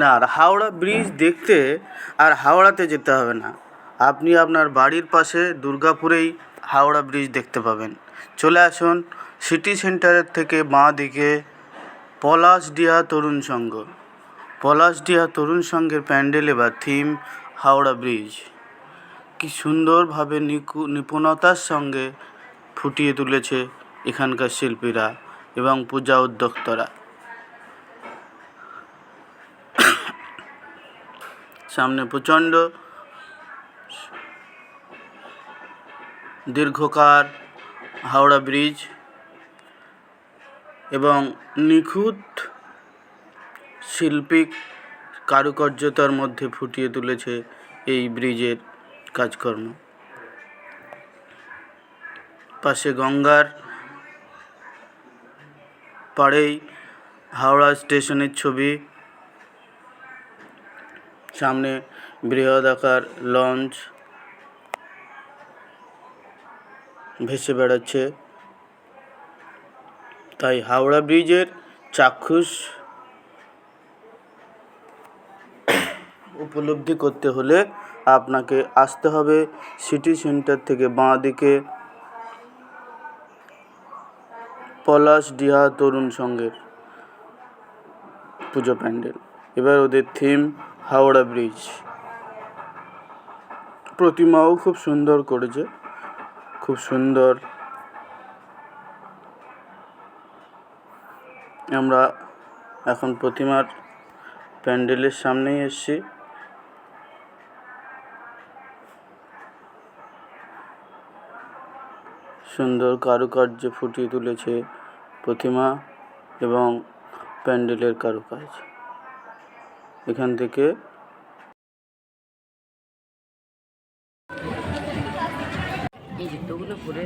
না, আর হাওড়া ব্রিজ দেখতে আর হাওড়াতে যেতে হবে না। আপনি আপনার বাড়ির পাশে দুর্গাপুরেই হাওড়া ব্রিজ দেখতে পাবেন। চলে আসুন সিটি সেন্টারের থেকে বাঁ দিকে পলাশডিহা তরুণ সংঘ। পলাশডিহা তরুণ সংঘের প্যান্ডেলে বা থিম হাওড়া ব্রিজ। কি সুন্দরভাবে নিকু, নিপুণতার সঙ্গে ফুটিয়ে তুলেছে এখানকার শিল্পীরা এবং পূজা উদ্যোক্তারা। সামনে প্রচণ্ড দীর্ঘকার হাওড়া ব্রিজ এবং নিখুঁত শিল্পিক কারুকার্যতার মধ্যে ফুটিয়ে তুলেছে এই ব্রিজের কাজকর্ম। পাশে গঙ্গার পাড়েই হাওড়া স্টেশনের ছবি সামনে বৃহদাকার লঞ্চ ভেসে বেড়াচ্ছে। তাই হাওড়া ব্রিজের চাক্ষুষ উপলব্ধি করতে হলে আপনাকে আসতে হবে সিটি সেন্টার থেকে বাঁ দিকে পলাশডিহা তরুণ সংঘের পুজো প্যান্ডেল। এবার ওদের থিম হাওড়া ব্রিজ। প্রতিমাও খুব সুন্দর করেছে, খুব সুন্দর। আমরা এখন প্রতিমার প্যান্ডেলের সামনেই এসেছি। সুন্দর কারুকার্য ফুটিয়ে তুলেছে প্রতিমা এবং প্যান্ডেলের কারুকাজ এখান থেকে এই জুতোগুলো পরে